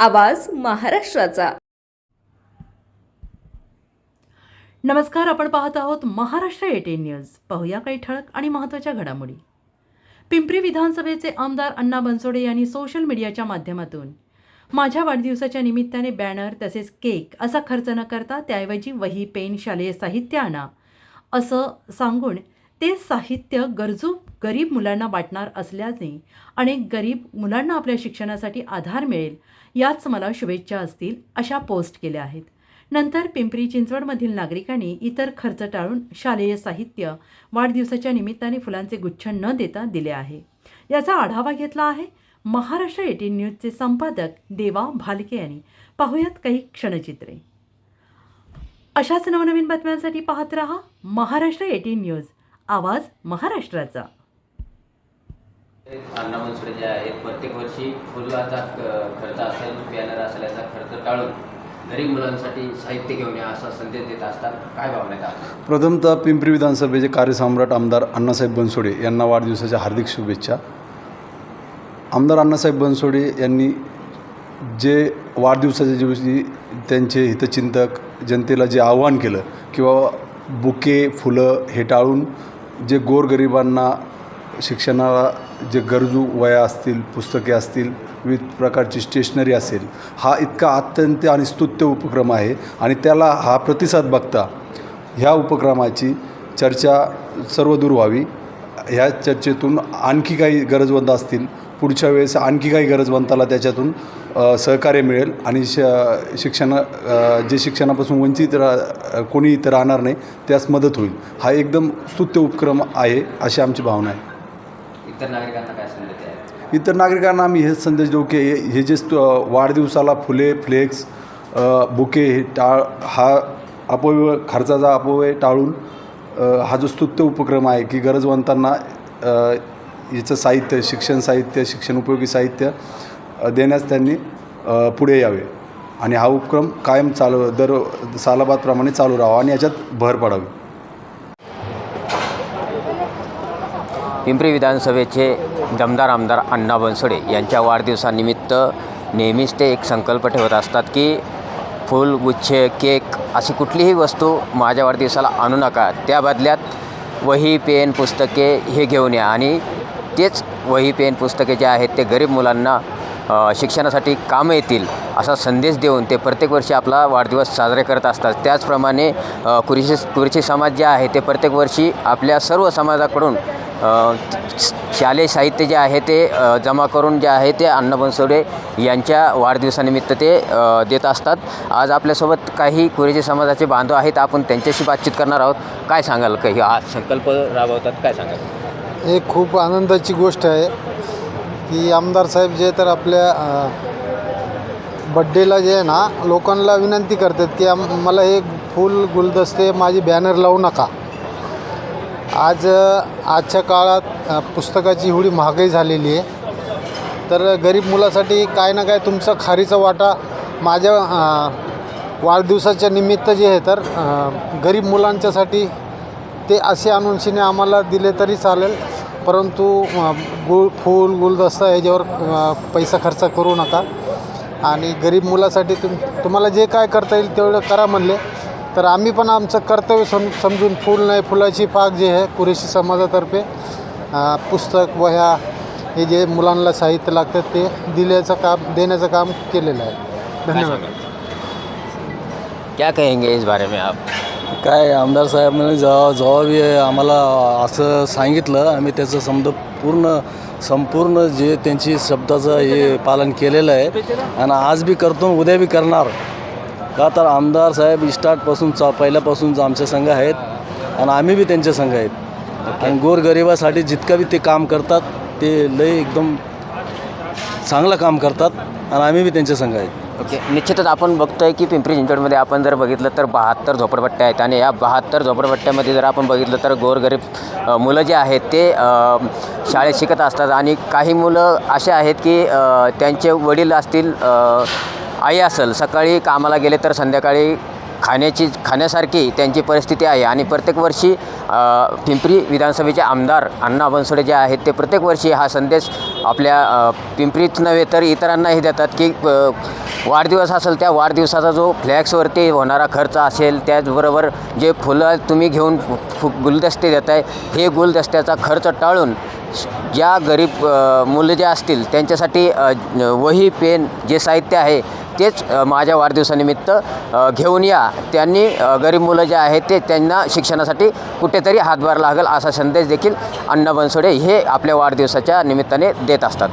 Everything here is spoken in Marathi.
आवाज महाराष्ट्राचा. नमस्कार आपण पाहत आहोत महाराष्ट्र एटीन न्यूज. पाहूया काही ठळक आणि महत्त्वाच्या घडामोडी. पिंपरी विधानसभेचे आमदार अण्णा बनसोडे यांनी सोशल मीडियाच्या माध्यमातून माझ्या वाढदिवसाच्या निमित्ताने बॅनर तसेच केक असा खर्च न करता त्याऐवजी वही पेन शालेय साहित्य आणा असं सांगून ते साहित्य गरजू गरीब मुलांना वाटणार असल्याने अनेक गरीब मुलांना आपल्या शिक्षणासाठी आधार मिळेल याच मला शुभेच्छा असतील अशा पोस्ट केल्या आहेत. नंतर पिंपरी चिंचवडमधील नागरिकांनी इतर खर्च टाळून शालेय साहित्य वाढदिवसाच्या निमित्ताने फुलांचे गुच्छ न देता दिले आहे. याचा आढावा घेतला आहे महाराष्ट्र एटीन न्यूजचे संपादक देवा भालके यांनी. पाहूयात काही क्षणचित्रे. अशाच नवनवीन बातम्यांसाठी पाहत रहा महाराष्ट्र एटीन न्यूज. आवाज महाराष्ट्राचा. अण्णा मनसुडे जे आहेत प्रत्येक वर्षी फुलाचा खर्च असेल बॅनर असेल याचा खर्च टाळून गरीब मुलांसाठी साहित्य घेऊन या असा संदेश देत असतात. काय भावना आहेत आपल्या? प्रथमतः पिंपरी विधानसभेचे कार्यसम्राट आमदार अण्णासाहेब बनसोडे यांना वाढदिवसाच्या हार्दिक शुभेच्छा. आमदार अण्णासाहेब बनसोडे यांनी जे वाढदिवसाच्या दिवशी त्यांचे हितचिंतक जनतेला जे आव्हान केलं किंवा बुके फुलं हे टाळून जे गोरगरिबांना शिक्षणाला जे गरजू वया असतील पुस्तके असतील विविध प्रकारची स्टेशनरी असेल हा इतका अत्यंत आणि स्तुत्य उपक्रम आहे आणि त्याला हा प्रतिसाद बघता ह्या उपक्रमाची चर्चा सर्वदूर व्हावी. ह्या चर्चेतून आणखी काही गरजवंत असतील पुढच्या वेळेस आणखी काही गरजवंताला त्याच्यातून सहकार्य मिळेल आणि श शिक्षण जे शिक्षणापासून वंचित रा कोणी इथं राहणार नाही त्यास मदत होईल. हा एकदम स्तुत्य उपक्रम आहे अशी आमची भावना आहे. इतर नागरिकांना काय संदेश इतर नागरिकांना आम्ही हेच संदेश देऊ की हे- जे वाढदिवसाला फुले फ्लेक्स बुके हे टाळ हा अपव्यय खर्चाचा अपव्यय टाळून हा जो स्तुत्य उपक्रम आहे की गरजवंतांना हिचं याचं साहित्य शिक्षण साहित्य शिक्षण उपयोगी साहित्य देण्यास त्यांनी पुढे यावे. आणि हा उपक्रम कायम चालू दर सालाबादप्रमाणे चालू राहावा आणि याच्यात भर पडावी. पिंपरी विधानसभेचे दमदार आमदार अण्णा बनसोडे यांच्या वाढदिवसानिमित्त नेहमीच ते एक संकल्प ठेवत असतात की फूल गुच्छे केक अशी कुठलीही वस्तू माझ्या वाढदिवसाला आणू नका. त्या बदल्यात वही पेन पुस्तके हे घेऊन या आणि तेच वही पेन पुस्तके जे आहेत ते गरीब मुलांना शिक्षणासाठी कामं येतील असा संदेश देऊन ते प्रत्येक वर्षी आपला वाढदिवस साजरे करत असतात. त्याचप्रमाणे कुरिशी कुरिशी समाज जे आहे ते प्रत्येक वर्षी आपल्या सर्व समाजाकडून शालेय साहित्य जे आहे ते जमा करून जे आहे ते अण्णा बनसोडे यांच्या वाढदिवसानिमित्त ते देत असतात. आज आपल्यासोबत काही कुरेशी समाजाचे बांधव आहेत. आपण त्यांच्याशी बातचीत करणार आहोत. काय सांगाल? काही हा संकल्प राबवतात. काय सांगाल? एक खूप आनंदाची गोष्ट आहे की आमदार साहेब जे तर आपल्या बड्डेला जे आहे ना लोकांना विनंती करतात की आम मला हे फूल गुलदस्ते माझी बॅनर लावू नका. आज आजच्या काळात पुस्तकाची एवढी महागाई झालेली आहे. तर गरीब मुलासाठी काय ना काय तुमचा खारीचा वाटा माझ्या वाढदिवसाच्या निमित्त जे आहे तर गरीब मुलांच्यासाठी ते असे अनुषीने आम्हाला दिले तरी चालेल. परंतु गुळ फूल गुलदस्ता याच्यावर पैसा खर्च करू नका. आणि गरीब मुलासाठी तुम तुम्हाला जे काय करता येईल तेवढं करा म्हणले. तर आम्ही पण आमचं कर्तव्य सम समजून फूल नाही फुलाची पाक जे आहे कुरेशी समाजातर्फे पुस्तक वह्या हे जे मुलांना साहित्य लागतं ते दिल्याचं काम देण्याचं काम केलेलं आहे. धन्यवाद. क्या कहेंगे इस बारे में आप? काय आमदार साहेबांनी जेव्हा जेव्हा बी आम्हाला असं सांगितलं आम्ही त्याचं समजा पूर्ण संपूर्ण जे त्यांची शब्दाचं हे पालन केलेलं आहे आणि आज बी करतो उद्या बी करणार. का तर आमदार साहेब स्टार्टपासून चा पहिल्यापासून आमच्या संघ आहेत आणि आम्ही बी त्यांच्या संघ आहेत. आणि गोरगरिबासाठी जितकं बी ते काम करतात ते लय एकदम चांगलं काम करतात आणि आम्ही बी त्यांच्या संघ आहेत. ओके निश्चितच आपण बघतोय की पिंपरी चिंचवडमध्ये आपण जर बघितलं तर बहात्तर झोपडपट्ट्या आहेत. आणि या बहात्तर झोपडपट्ट्यामध्ये जर आपण बघितलं तर गोरगरीब मुलं जे आहेत ते शाळेत शिकत असतात. आणि काही मुलं असे आहेत की त्यांचे वडील असतील आई असेल सकाळी कामाला गेले तर संध्याकाळी खाण्याची खाण्यासारखी त्यांची परिस्थिती आहे. आणि प्रत्येक वर्षी पिंपरी विधानसभेचे आमदार अण्णा बनसोडे जे आहेत ते प्रत्येक वर्षी हा संदेश आपल्या पिंपरीच पिंपरीत नव्हे तर इतरांनाही देतात की वाढदिवस असेल त्या वाढदिवसाचा जो फ्लॅक्सवरती होणारा खर्च असेल त्याचबरोबर जे फुलं तुम्ही घेऊन फु- गुलदस्ते देत आहे हे गुलदस्त्याचा खर्च टाळून ज्या गरीब मुलं जे असतील त्यांच्यासाठी वही पेन जे साहित्य आहे तेच माझ्या वाढदिवसानिमित्त घेऊन या. त्यांनी गरीब मुलं जे आहेत ते त्यांना शिक्षणासाठी कुठेतरी हातभार लागेल असा संदेश देखील अण्णा बनसोडे हे आपल्या वाढदिवसाच्या निमित्ताने देत असतात.